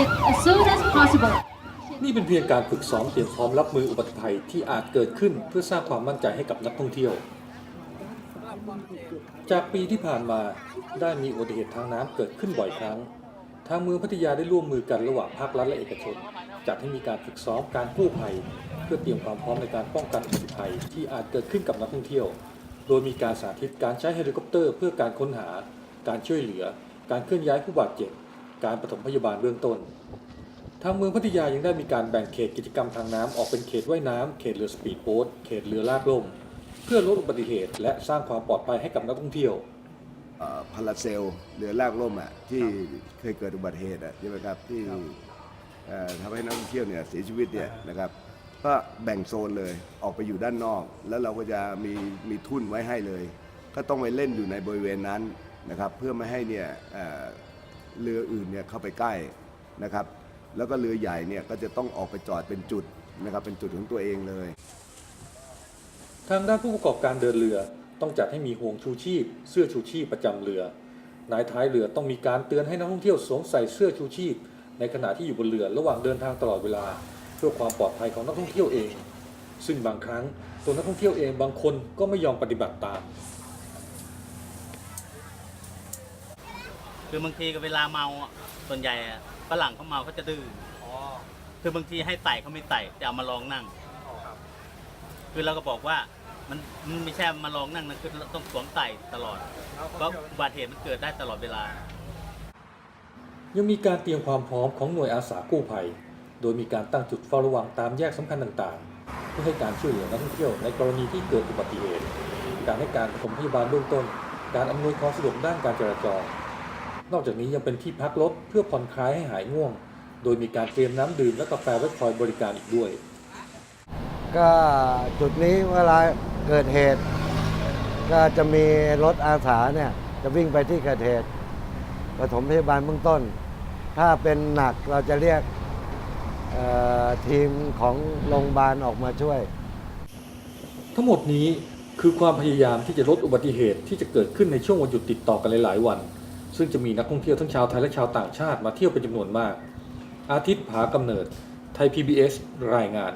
it as soon as possible. นี่เป็นเพียงการฝึกซ้อมเตรียมพร้อมรับมืออุบัติภัยที่อาจเกิดขึ้นเพื่อสร้างความมั่นใจให้กับนักท่องเที่ยว จากปีที่ผ่านมาได้มีอุบัติเหตุทางน้ำเกิดขึ้นบ่อยครั้ง ทางเมืองพัทยาได้ร่วมมือกันระหว่างภาครัฐและเอกชน จัดให้มีการฝึกซ้อมการกู้ภัย เพื่อเตรียมความพร้อมในการป้องกันอุบัติภัยที่อาจเกิดขึ้นกับนักท่องเที่ยว โดยมีการสาธิตการใช้เฮลิคอปเตอร์ เพื่อการค้นหา การช่วยเหลือ การเคลื่อนย้ายผู้บาดเจ็บ การปฐมพยาบาลเบื้องต้น ทางเมืองพัทยายังได้มีการแบ่งเขตกิจกรรมทางน้ำออกเป็นเขตว่ายน้ำเขตเรือสปีดโบ๊ทเขตเรือลากล่ม เพื่อลดอุบัติเหตุ และสร้างความปลอดภัยให้กับนักท่องเที่ยวพาราเซลเรือลากล่มอะที่เคยเกิดอุบัติเหตุอะใช่ไหมครับที่เอ่อทำให้นักท่องเที่ยวเนี่ยเสียชีวิตเนี่ยนะครับก็แบ่งโซนเลยออกไปอยู่ด้านนอก แล้วเราก็จะมีมีทุ่นไว้ให้เลย ก็ต้องไปเล่นอยู่ในบริเวณนั้นนะครับ เพื่อไม่ให้เนี่ย เรืออื่นเนี่ยเข้าไปใกล้นะครับ แล้วก็เรือใหญ่เนี่ยก็จะต้องออกไปจอดเป็นจุดนะครับเป็นจุดของตัวเองเลย ทางด้านผู้ประกอบการเดินเรือต้องจัดให้มีห่วงชูชีพ เสื้อชูชีพประจำเรือนายท้ายเรือต้องมีการเตือนให้นักท่องเที่ยวสวมใส่เสื้อชูชีพ ในขณะที่อยู่บนเรือระหว่างเดินทางตลอดเวลา เพื่อความปลอดภัยของนักท่องเที่ยวเอง ซึ่งบางครั้งตัวนักท่องเที่ยวเองบางคนก็ไม่ยอมปฏิบัติตาม คือบางทีก็เวลาเมาอะส่วนใหญ่อะฝรั่งเขาเมาเขาจะดื้ออคือบางทีให้ไต่เขาไม่ไต่แต่เอามาลองนั่งคือเราก็บอกว่ามันมันไม่ใช่มาลองนั่งนะคือเราต้องสวมไต่ตลอดเพราะอุบัติเหตุมันเกิดได้ตลอดเวลา ยังมีการเตรียมความพร้อมของหน่วยอาสากู้ภัย โดยมีการตั้งจุดเฝ้าระวังตามแยกสำคัญต่างๆ เพื่อให้การช่วยเหลือนักท่องเที่ยวในกรณีที่เกิดอุบัติเหตุ การให้การปฐมพยาบาลเบื้องต้น การอำนวยความสะดวกด้านการจราจร นอกจากนี้ยังเป็นที่พักรถเพื่อผ่อนคลายให้หายง่วง โดยมีการเตรียมน้ำดื่มและกาแฟไว้คอยบริการอีกด้วย ก็จุดนี้เวลาเกิดเหตุ ก็จะมีรถอาสาเนี่ยจะวิ่งไปที่เกิดเหตุปฐมพยาบาลเบื้องต้น ถ้าเป็นหนักเราจะเรียกเอ่อทีมของโรงพยาบาลออกมาช่วย ทั้งหมดนี้คือความพยายามที่จะลดอุบัติเหตุที่จะเกิดขึ้นในช่วงวันหยุดติดต่อกันหลาย ๆ วัน ซึ่งจะมีนักท่องเที่ยวทั้งชาวไทยและชาวต่างชาติมาเที่ยวเป็นจำนวนมาก อาทิตย์ผากำเนิดไทย PBS รายงาน